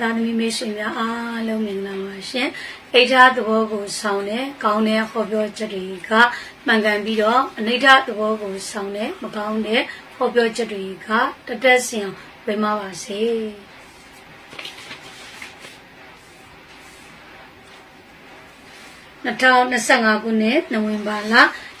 သားသမီးမိတ်ဆွေများအားလုံးမင်္ဂလာပါရှင်။အိဋ္ဌသဘောကိုဆောင်တဲ့ကောင်းတဲ့ဟောပြောချက်တွေကမှန်ကန်ပြီးတော့အနိဋ္ဌသဘောကိုဆောင်တဲ့မကောင်းတဲ့ဟောပြောချက်တွေကတတက်စင်ဝေမပါစေ။2025ခုနှစ်နိုဝင်ဘာလ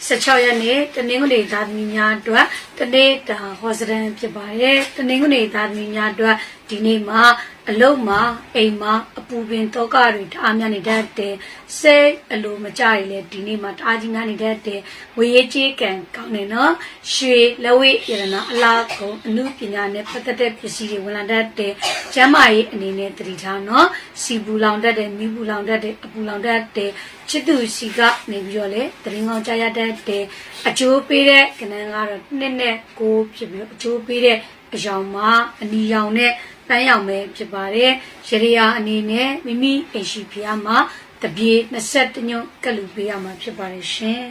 16ရက်နေ့တနင်္ဂနွေသားသမီးများအတွက်တနေ့တာဟောစတန်ဖြစ်ပါတယ်တနင်္ဂနွေသားသမီးများအတွက်ဒီနေ့မှာ အလုတ်မှာအိမ်မှာအပူပင်တောကတွေတအားများနေတတ်တယ်စိတ်အလိုမကြရလေဒီနေ့မှာတအားကြီးများနေတတ်တယ်ဝေရေးကြီးကံကောင်းတယ်နော်ရွှေလက်ဝဲရတနာအလားကုန်အမှုပညာနဲ့ပတ်သက်တဲ့ပစ္စည်းတွေဝင်လာတတ်တယ်ကျမ်းမာရေးအနေနဲ့တတိထားနော်စီပူလောင်တတ်တယ်မိပူလောင်တတ်တယ်အပူလောင်တတ်တယ်ချစ်သူစီကနေပြီးတော့လေတရင်ကောင်းကြရတတ်တယ်အကျိုးပေးတဲ့ကဏ္ဍကတော့နှစ်နဲ့ကိုဖြစ်ပြီးတော့အကျိုးပေးတဲ့အယောင်မှာအနီရောင်နဲ့ ပန်းရောင်ပဲဖြစ်ပါတယ်ရရယာအနေနဲ့မိမိအိမ်ရှိဖျားမှာတပြေ20ညွန့်ကလူပေးရမှာဖြစ်ပါတယ်ရှင်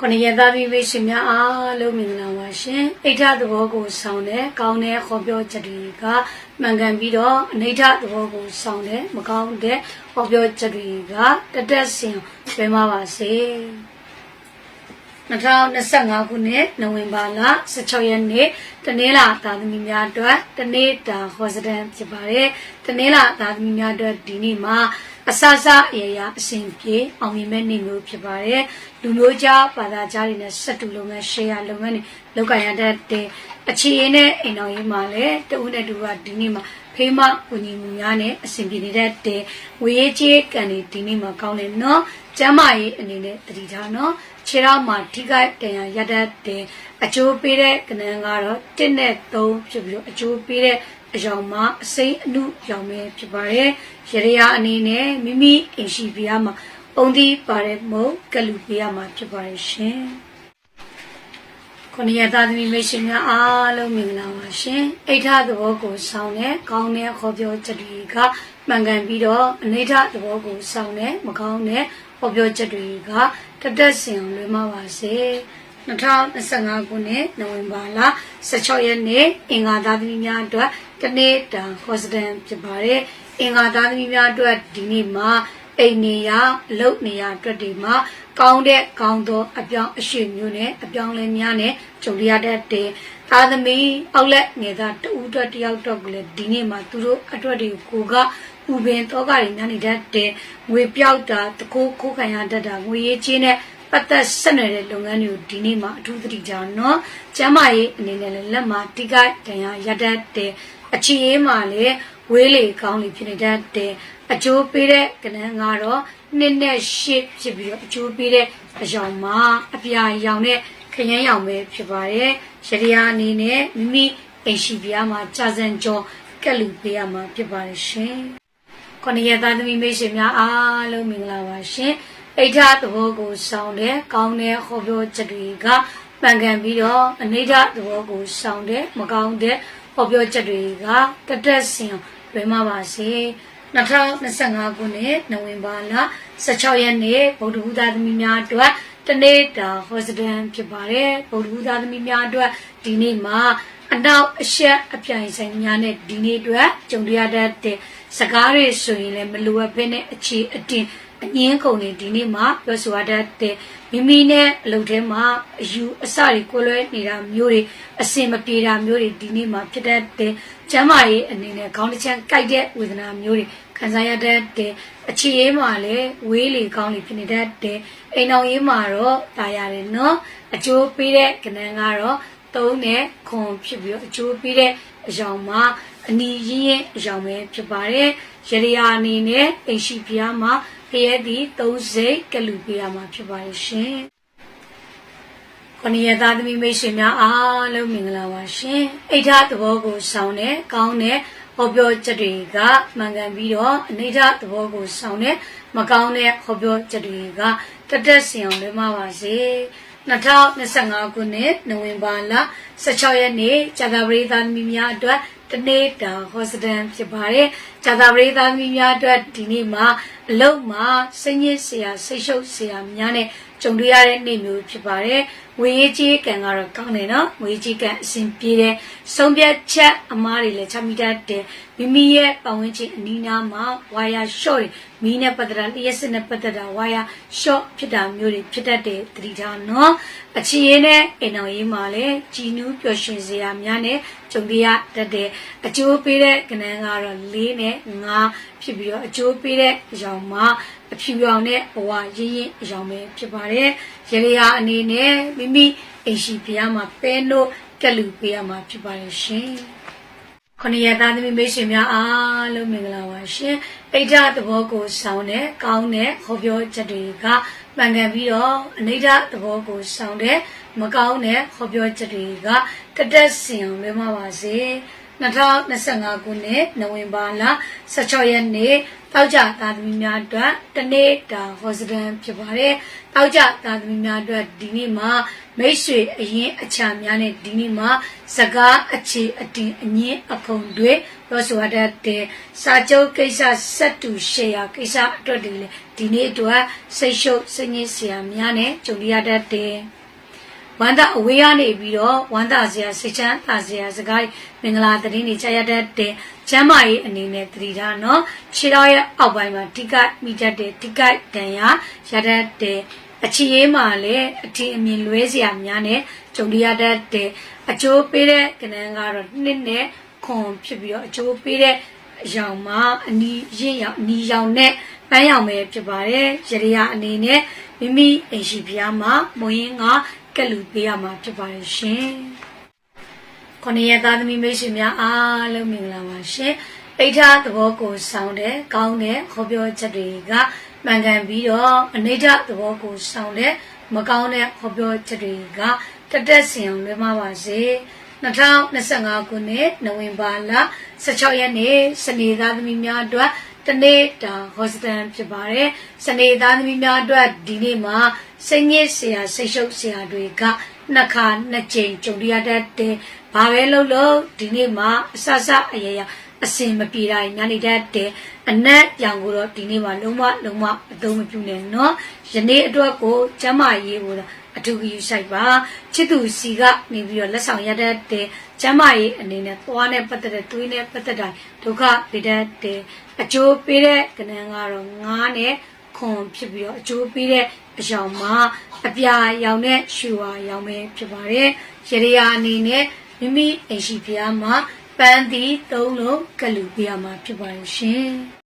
ခொနရသားပြီးမိတ်ဆွေများအားလုံးမင်္ဂလာပါရှင်အိဋ္ဌသဘောကိုဆောင်တဲ့ကောင်းတဲ့ခေါ်ပြောချက်တွေကမှန်ကန်ပြီးတော့အနိဋ္ဌသဘောကိုဆောင်တဲ့မကောင်းတဲ့ခေါ်ပြောချက်တွေကတတက်စင်ပြမပါစေ 2025ခုနှစ်နိုဝင်ဘာလ16ရက်နေ့တနင်္လာသားသမီးများအတွက်တနေ့တာဟောစတန်ဖြစ်ပါတယ်တနင်္လာသားသမီးများအတွက်ဒီနေ့မှာအစစအရာရာအစဉ်ပြေအောင်မြင်မဲ့နေ့မျိုးဖြစ်ပါတယ်လူမျိုးကြားဘာသာကြားတွေနဲ့ဆက်တူလုပ်ငန်း share လုပ်ငန်းတွေလုပ်ကိုင်ရတဲ့အခြေအနေနဲ့အိမ်တော်ရေးမှာလည်းတဦးနဲ့တူကဒီနေ့မှာဖေးမကူညီမှုများနဲ့အစဉ်ပြေနေတဲ့တဲ့ဝေရေးကြီးကံတွေဒီနေ့မှာကောင်းတယ်နော် ကျမ်းမာရေးအနေနဲ့တတိထားနော်ခြေထောက်မှာထိခိုက်တန်ရာရတတ်တဲ့အကျိုးပေးတဲ့ကဏ္ဍကတော့1နဲ့3ဖြစ်ပြီးတော့အကျိုးပေးတဲ့အယောင်မှာအစိမ့်အနုရောင်ပဲဖြစ်ပါတယ်ရရယာအနေနဲ့မိမိအိမ်ရှိပြားမှာပုံသီးပါတဲ့မုတ်ကလူပေးရမှာဖြစ်ပါတယ်ရှင်ခொနရသားသမီးမိတ်ဆွေများအားလုံးမင်္ဂလာပါရှင်အိဋ္ဌသဘောကိုဆောင်တဲ့ကောင်းတဲ့ခေါ်ပြောချက်တွေကမှန်ကန်ပြီးတော့အနိဋ္ဌသဘောကိုဆောင်တဲ့မကောင်းတဲ့ ဟောပြောချက်တွေကတတက်စင်လွယ်မပါစေ2025ခုနှစ်နိုဝင်ဘာလ16ရက်နေ့အင်္ဂါသားသမီးများအတွက်တနေ့တာဟောစတန်ဖြစ်ပါတယ်အင်္ဂါသားသမီးများအတွက်ဒီနေ့မှာအိမ်နေရအလုပ်နေရအတွက်ဒီမှာကောင်းတဲ့ကောင်းသောအပြောင်းအရွှေ့မျိုးနဲ့အပြောင်းလဲများနဲ့ကြုံရတဲ့တဲ့သားသမီးအောက်လက်ငယ်သားတူအတွက်တယောက်တော့ကိုလည်းဒီနေ့မှာသူတို့အတွက်တွေကိုက ဥပင်တော့ကတွေများနေတတ်တဲ့ငွေပြောက်တာတကိုးခိုးခံရတတ်တာငွေရေးချင်းနဲ့ပတ်သက်ဆက်နွယ်တဲ့လုပ်ငန်းတွေကိုဒီနေ့မှာအထူးသတိကြနော်ကျမ်းမာရေးအနေနဲ့လည်းလက်မှာတိကိုက်တန်ရရတတ်တဲ့အခြေရေးမှာလည်းဝေးလေကောင်းလေဖြစ်နေတတ်တဲ့အကျိုးပေးတဲ့ကဏ္ဍကတော့နှစ်နဲ့ရှစ်ဖြစ်ပြီးတော့အကျိုးပေးတဲ့အယောင်မှာအပြာရောင်နဲ့ခရမ်းရောင်ပဲဖြစ်ပါတယ်ရရယာအနေနဲ့မိမိအိမ်ရှိပြားမှာကြာစံကြောကက်လူပေးရမှာဖြစ်ပါတယ်ရှင် ခொနရသားသမီးမိတ်ဆွေများအားလုံးမင်္ဂလာပါရှင်အိဋ္ဌသဘောကိုဆောင်တဲ့ကောင်းတဲ့ဟောပြောချက်တွေကမှန်ကန်ပြီးတော့အနိဋ္ဌသဘောကိုဆောင်တဲ့မကောင်းတဲ့ဟောပြောချက်တွေကတတက်စင်လွယ်မပါစေ2025ခုနှစ်နိုဝင်ဘာလ16ရက်နေ့ဗုဒ္ဓဘုရားသမီးများအတွက်တနေ့တာဟောစတန်ဖြစ်ပါတယ်ဗုဒ္ဓဘုရားသမီးများအတွက်ဒီနေ့မှာ အနောက်အရှက်အပြိုင်ဆိုင်များနဲ့ဒီနေ့အတွက်ကြုံရတဲ့စကားတွေဆိုရင်လည်းမလိုအပ်ဘဲနဲ့အခြေအတင်အငင်းကုန်နေဒီနေ့မှာပြောဆိုရတဲ့မိမိနဲ့အလုပ်ထဲမှာအယူအဆတွေကိုလွဲနေတာမျိုးတွေအစင်မပြေတာမျိုးတွေဒီနေ့မှာဖြစ်တတ်တဲ့ကျမ်းမာရေးအနေနဲ့ခေါင်းတစ်ချမ်းကြိုက်တဲ့ဝေဒနာမျိုးတွေခံစားရတတ်တဲ့အခြေရေးမှာလည်းဝေးလေကောင်းလေဖြစ်နေတတ်တဲ့အိမ်အောင်ရေးမှာတော့တာရတယ်နော်အကျိုးပေးတဲ့ကဏ္ဍကတော့ သုံးနဲ့ခွန်ဖြစ်ပြီးတော့အကျိုးပေးတဲ့အယောင်မှာအနီးရင်းရဲ့အယောင်ပဲဖြစ်ပါတယ်ရရယာအနေနဲ့အိမ်ရှိဖျားမှာဖရဲသည်သုံးစိတ်ကလူပေးရမှာဖြစ်ပါတယ်ရှင်ခொနရသားသမီးမိတ်ဆွေများအားလုံးမင်္ဂလာပါရှင်အိဋ္ဌသဘောကိုဆောင်တဲ့ကောင်းတဲ့ဟောပြောချက်တွေကမှန်ကန်ပြီးတော့အနိဋ္ဌသဘောကိုဆောင်တဲ့မကောင်းတဲ့ဟောပြောချက်တွေကတတက်စင်အောင်လွှဲမပါစေ 2025ခုနှစ်နိုဝင်ဘာလ16ရက်နေ့ကြာသပတေးသားသမီးများအတွက်တနေ့တာဟောစတန်ဖြစ်ပါတယ်ကြာသပတေးသားသမီးများအတွက်ဒီနေ့မှာအလုတ်မှာစိတ်ညစ်စရာစိတ်ရှုပ်စရာများနဲ့ ကြုံတွေ့ရတဲ့နေ့မျိုးဖြစ်ပါတယ်ငွေရေးကြေးကံကတော့ကောင်းတယ်နော်ငွေကြေးကံအဆင်ပြေတယ်ဆုံးဖြတ်ချက်အမားတွေလည်းချမိတတ်တယ်မိမိရဲ့ပတ်ဝန်းကျင်အနီးနားမှာဝါယာရှော့တွေမီးနဲ့ပတ်သက်တာလျှက်စစ်နဲ့ပတ်သက်တာဝါယာရှော့ဖြစ်တာမျိုးတွေဖြစ်တတ်တယ်သတိထားနော်အချီရင်းနဲ့အိမ်တော်ရေးမှာလည်းကြည်နူးပျော်ရွှင်စရာများနဲ့ကြုံတွေ့ရတတ်တယ်အကျိုးပေးတဲ့ကဏ္ဍကတော့၄နဲ့5ဖြစ်ပြီးတော့အကျိုးပေးတဲ့အကြောင်းမှာ အဖြူရောင်နဲ့ဘဝရင်းရင်အကြောင်းပဲဖြစ်ပါတယ်ရေရရာအနေနဲ့မိမိအိမ်ရှိဖျားမှာပဲလို့ကက်လူပေးရမှာဖြစ်ပါတယ်ရှင်ခொနရသားသမီးမိတ်ဆွေများအားလုံးမင်္ဂလာပါရှင်အိဋ္ဌသဘောကိုစောင်းတဲ့ကောင်းတဲ့ဟောပြောချက်တွေကမှန်ကန်ပြီးတော့အနိဋ္ဌသဘောကိုစောင်းတဲ့မကောင်းတဲ့ဟောပြောချက်တွေကတတက်စင်အောင်လွှဲမပါစေ2025ခုနှစ်နိုဝင်ဘာလ16ရက်နေ့ တောက်ကြသားသမီးများအတွက်တနေ့တာဟောစတန်ဖြစ်ပါတယ်။တောက်ကြသားသမီးများအတွက်ဒီနေ့မှာမိတ်ဆွေအရင်အချာများနဲ့ဒီနေ့မှာစကားအခြေအတင်အငင်းအခုံတွေပြောဆိုရတဲ့စာချုပ်ကိစ္စဆက်တူရှယ်ယာကိစ္စအတွက်တွေလေဒီနေ့အတွက်စိတ်ရှုပ်စိတ်ညစ်စရာများနဲ့ကြုံရတတ်တယ်။ ဝမ်းသာအဝေးရနေပြီးတော့ဝမ်းသာစရာစိတ်ချမ်းသာစရာစကားမင်္ဂလာသတင်းတွေကြားရတတ်တဲ့ကျမ်းမာရေးအနေနဲ့သတိထားနော်ခြေတော်ရဲ့အောက်ပိုင်းမှာတိကိုက်မိတတ်တဲ့တိကိုက်တန်ရာရတတ်တဲ့အချီရေးမှာလည်းအထင်အမြင်လွဲစရာများနဲ့ကြုံရတတ်တဲ့အကျိုးပေးတဲ့ကဏ္ဍကတော့နှစ်နဲ့ခွန်ဖြစ်ပြီးတော့အကျိုးပေးတဲ့အရောင်မှာအနီးရင့်ရောင်အနီးရောင်နဲ့ပန်းရောင်ပဲဖြစ်ပါတယ်ရရအနေနဲ့မိမိအိမ်ရှိဖျားမှာမွေးရင်က ကက်လူပေးရမှာဖြစ်ပါတယ်ရှင်။ခொနရသားသမီးမိတ်ဆွေများအားလုံးမင်္ဂလာပါရှင်။အိဋ္ဌသဘောကိုစောင်းတဲ့ကောင်းတဲ့ဟောပြောချက်တွေကမှန်ကန်ပြီးတော့အနိဋ္ဌသဘောကိုစောင်းတဲ့မကောင်းတဲ့ဟောပြောချက်တွေကတတက်စင်အောင်လွှဲမပါစေ။2025ခုနှစ်နိုဝင်ဘာလ16ရက်နေ့စနေသားသမီးများအတွက် တနေ့တာဟောစတန်ဖြစ်ပါတယ်။စနေသားသမီးများအတွက်ဒီနေ့မှာစိတ်ညစ်စရာစိတ်ရှုပ်စရာတွေကနှစ်ခါနှစ်ကြိမ်ကြုံရတတ်တယ်။ဘာပဲလုပ်လို့ဒီနေ့မှာအဆဆအရရအစင်မပြေတာညာနေတတ်တယ်။အနက်ရောင်ကိုတော့ဒီနေ့မှာလုံးဝလုံးဝအသုံးမပြုနဲ့နော်။ယနေ့အတွက်ကိုကျမ်းမာရေးကို အထူးကြီးဆိုင်ပါချစ်သူစီကနေပြီးတော့လက်ဆောင်ရတတ်တယ်ကျမ်းမာရေးအနေနဲ့သွားနဲ့ပတ်သက်တဲ့သွေးနဲ့ပတ်သက်တာဒုက္ခပေးတတ်တယ်အကျိုးပေးတဲ့ကဏ္ဍကတော့ငားနဲ့ခွန်ဖြစ်ပြီးတော့အကျိုးပေးတဲ့အယောင်မှာအပြာရောင်နဲ့ရွှေဝါရောင်ပဲဖြစ်ပါတယ်ရရယာအနေနဲ့မိမိအိမ်ရှိဖျားမှာပန်းသီးသုံးလုံးကလူပြရမှာဖြစ်ပါတယ်ရှင်